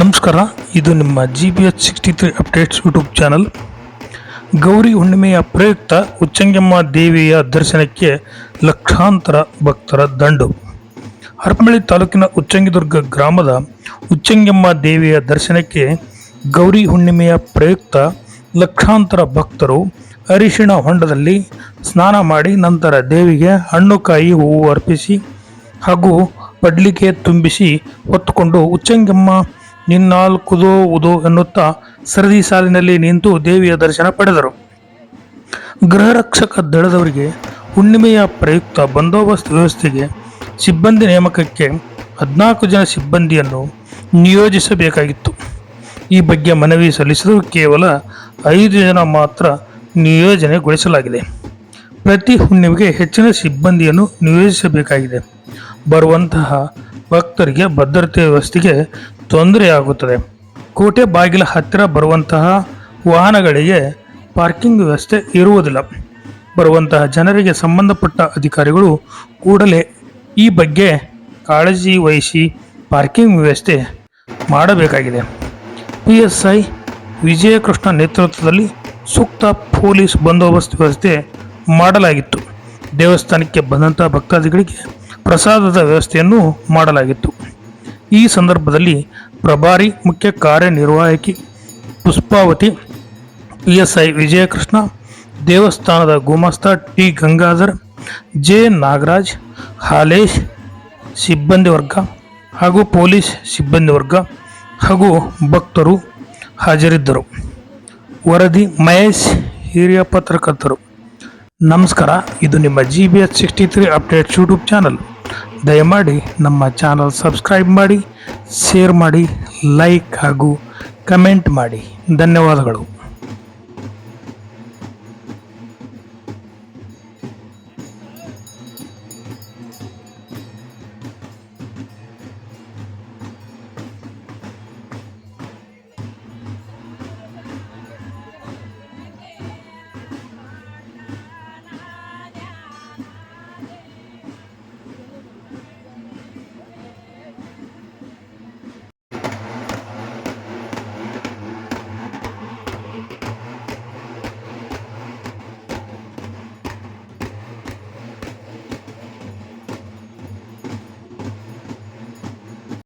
ನಮಸ್ಕಾರ, ಇದು ನಿಮ್ಮ G B H sixty three updates YouTube channel Gauri ಹುಣ್ಣಿಮೆಯ ಪ್ರಯುಕ್ತ ಉಚ್ಚಂಗಮ್ಮ ದೇವಿಯ ದರ್ಶನಕ್ಕೆ ಲಕ್ಷಾಂತರ ಭಕ್ತರ ದಂಡು. ಹರಪನಹಳ್ಳಿ ತಾಲೂಕಿನ ಉಚ್ಚಂಗಿದುರ್ಗ ಗ್ರಾಮದ ಉಚ್ಚಂಗಮ್ಮ ದೇವಿಯ ದರ್ಶನಕ್ಕೆ ಗೌರಿ ಹುಣ್ಣಿಮೆಯ ಪ್ರಯುಕ್ತ ಲಕ್ಷಾಂತರ ಭಕ್ತರು ಅರಿಶಿಣ ಹೊಂಡದಲ್ಲಿ ಸ್ನಾನ ಮಾಡಿ ನಂತರ ದೇವಿಗೆ ಹಣ್ಣು ಕಾಯಿ ಹೂವು ಅರ್ಪಿಸಿ ಹಾಗೂ ಪಡ್ಲಿಕೆ ತುಂಬಿಸಿ ಹೊತ್ತುಕೊಂಡು ಉಚ್ಚಂಗಮ್ಮ ನಿನ್ನಾಲ್ಕುದೋ ಉದೋ ಎನ್ನುತ್ತಾ ಸರದಿ ಸಾಲಿನಲ್ಲಿ ನಿಂತು ದೇವಿಯ ದರ್ಶನ ಪಡೆದರು. ಗೃಹರಕ್ಷಕ ದಳದವರಿಗೆ ಹುಣ್ಣಿಮೆಯ ಪ್ರಯುಕ್ತ ಬಂದೋಬಸ್ತ್ ವ್ಯವಸ್ಥೆಗೆ ಸಿಬ್ಬಂದಿ ನೇಮಕಕ್ಕೆ ಹದಿನಾಲ್ಕು ಜನ ಸಿಬ್ಬಂದಿಯನ್ನು ನಿಯೋಜಿಸಬೇಕಾಗಿತ್ತು. ಈ ಬಗ್ಗೆ ಮನವಿ ಸಲ್ಲಿಸಲು ಕೇವಲ ಐದು ಜನ ಮಾತ್ರ ನಿಯೋಜನೆಗೊಳಿಸಲಾಗಿದೆ. ಪ್ರತಿ ಹುಣ್ಣಿಮೆಗೆ ಹೆಚ್ಚಿನ ಸಿಬ್ಬಂದಿಯನ್ನು ನಿಯೋಜಿಸಬೇಕಾಗಿದೆ. ಬರುವಂತಹ ಭಕ್ತರಿಗೆ ಭದ್ರತೆ ವ್ಯವಸ್ಥೆಗೆ ತೊಂದರೆಯಾಗುತ್ತದೆ. ಕೋಟೆ ಬಾಗಿಲ ಹತ್ತಿರ ಬರುವಂತಹ ವಾಹನಗಳಿಗೆ ಪಾರ್ಕಿಂಗ್ ವ್ಯವಸ್ಥೆ ಇರುವುದಿಲ್ಲ. ಬರುವಂತಹ ಜನರಿಗೆ ಸಂಬಂಧಪಟ್ಟ ಅಧಿಕಾರಿಗಳು ಕೂಡಲೇ ಈ ಬಗ್ಗೆ ಕಾಳಜಿ ವಹಿಸಿ ಪಾರ್ಕಿಂಗ್ ವ್ಯವಸ್ಥೆ ಮಾಡಬೇಕಾಗಿದೆ. ಪಿ ಎಸ್ ಐ ವಿಜಯಕೃಷ್ಣ ನೇತೃತ್ವದಲ್ಲಿ ಸೂಕ್ತ ಪೊಲೀಸ್ ಬಂದೋಬಸ್ತ್ ವ್ಯವಸ್ಥೆ ಮಾಡಲಾಗಿತ್ತು. ದೇವಸ್ಥಾನಕ್ಕೆ ಬಂದಂಥ ಭಕ್ತಾದಿಗಳಿಗೆ ಪ್ರಸಾದದ ವ್ಯವಸ್ಥೆಯನ್ನು ಮಾಡಲಾಗಿತ್ತು. ಈ ಸಂದರ್ಭದಲ್ಲಿ ಪ್ರಭಾರಿ ಮುಖ್ಯ ಕಾರ್ಯನಿರ್ವಾಹಕಿ Pushpavathi P S I Vijayakrishna, ದೇವಸ್ಥಾನದ ಗುಮಾಸ್ತ ಟಿ ಗಂಗಾಧರ್, ಜೆ ನಾಗರಾಜ್, ಹಾಲೇಶ್ ಸಿಬ್ಬಂದಿ ವರ್ಗ ಹಾಗೂ ಪೊಲೀಸ್ ಸಿಬ್ಬಂದಿ ವರ್ಗ ಹಾಗೂ ಭಕ್ತರು ಹಾಜರಿದ್ದರು. ವರದಿ ಮಹೇಶ್, ಹಿರಿಯ ಪತ್ರಕರ್ತರು. ನಮಸ್ಕಾರ. ಇದು ನಿಮ್ಮ G B S sixty three updates YouTube channel ದಯಮಾಡಿ ನಮ್ಮ ಚಾನಲ್ ಸಬ್ಸ್ಕ್ರೈಬ್ ಮಾಡಿ ಶೇರ್ ಮಾಡಿ ಲೈಕ್ ಹಾಗೂ ಕಮೆಂಟ್ ಮಾಡಿ. ಧನ್ಯವಾದಗಳು.